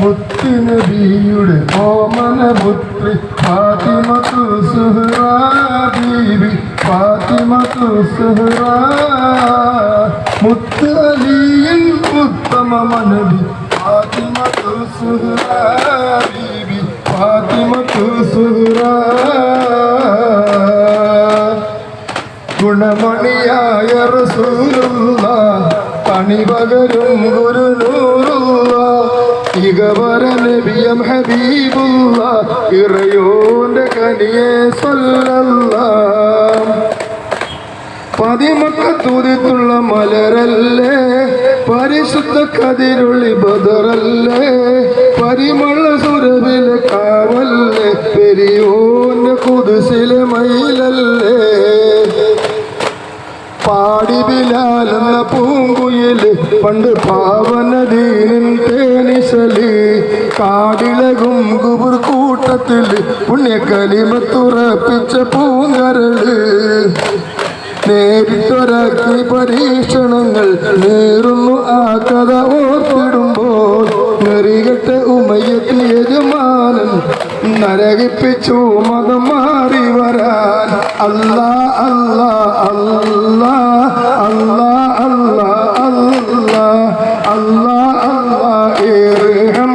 മുത്തുനബിയുടെ ഓമന പുത്രി ഫാത്തിമത്തു സുഹ്റ ബീബി ഫാത്തിമത്തു സുഹ്റാ മുത്ത് അലിയൻ ഉത്തമ മനബി ഫാത്തിമത്തു സുഹ്റ ബീബി ഫാത്തിമത്തു സുഹ്റാ ഗുണമണിയായ റസൂലുള്ള പണിപകരും ഗുരുനൂറുള്ള നബിയം ഹബീബുള്ള ഇറയോന്റെ കനിയെ സല്ലല്ല പതിമക്കത്തൂതിത്തുള്ള മലരല്ലേ? പരിശുദ്ധ കതിരുള്ളി ബദറല്ലേ? പരിമള സുരവിലെ കാവല്ലേ? പെരിയോന്റെ കുതിസിലെ മയിലല്ലേ? പാടി ബിലാലെന്ന പൂങ്കുയിൽ പണ്ട് പാവനദീനിൻ തേനിശലി കാടിളകും കുബുർ കൂട്ടത്തിൽ പുണ്യകലിമത്തുറപ്പിച്ച പൂങ്കരൾ. നേരിട്ടൊരാക്കി പരീക്ഷണങ്ങൾ നേറുന്നു ആ കഥ ഓർത്തിടുമ്പോൾ നെറികെട്ട ഉമയത്തി യജമാനൻ നരകിപ്പിച്ചു മതം മാറി വരാൻ. അല്ലാ അല്ലാ അല്ലാ. അല്ലാ അല്ലാ അല്ലാ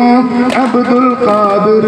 അബ്ദുൽ ഖാദിർ